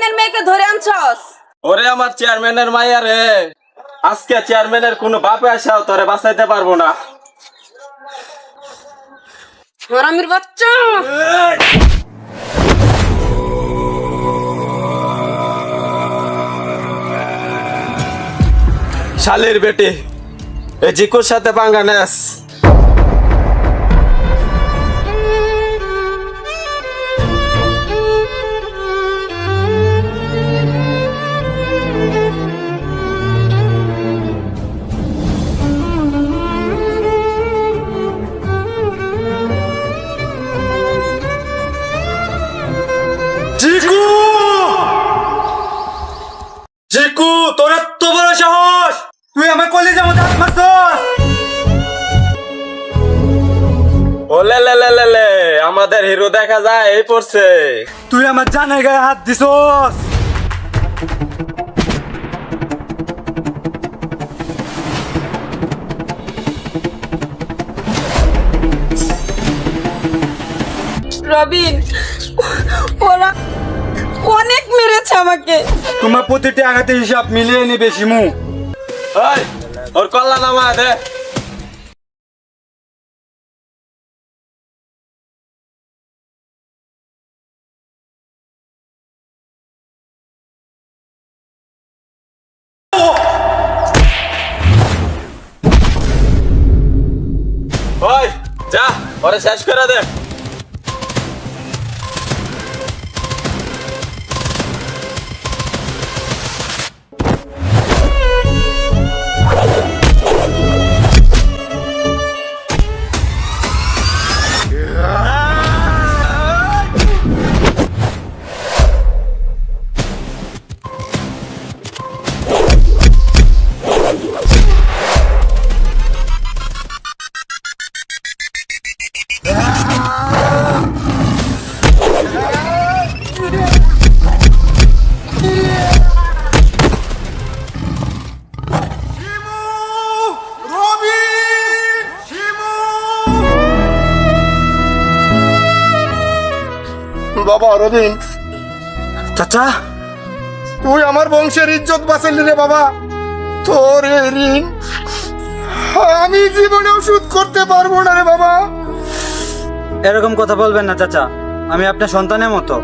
চেয়ারম্যানের মেয়েকে ধরে আনছস? ওরে আমার চেয়ারম্যানের মাইয়া রে। আজকে চেয়ারম্যানের কোনো বাপে আসাও তোরে বাঁচাইতে পারব না। হারামির বাচ্চা! শালির বেটি এ জিকুর সাথে পাঙ্গা নেস। জিকু তোর এত বড় সাহস। তুই আমার কলেজে হাত মারছস। ওলে লে লে লে লে আমাদের হিরো দেখা যায় এই পড়ছে। তুই আমার জানের গায়ে হাত দিছস। রবিন ওরা অনেক মেরেছে আমাকে। তোমার প্রতিটি আঘাতের হিসাব মিলিয়ে নিবে শিমু ওই ওর কল্লা নামা দে ওই যা ওরে শেষ করে দে বাবা, অরবিন্দ। চাচা, তুই আমার বংশের ইজ্জত বাঁচালি রে বাবা। তোর ঋণ আমি জীবনেও শোধ করতে পারব না রে বাবা। এরকম কথা বলবেন না, চাচা। আমি আপনার সন্তানের মতো।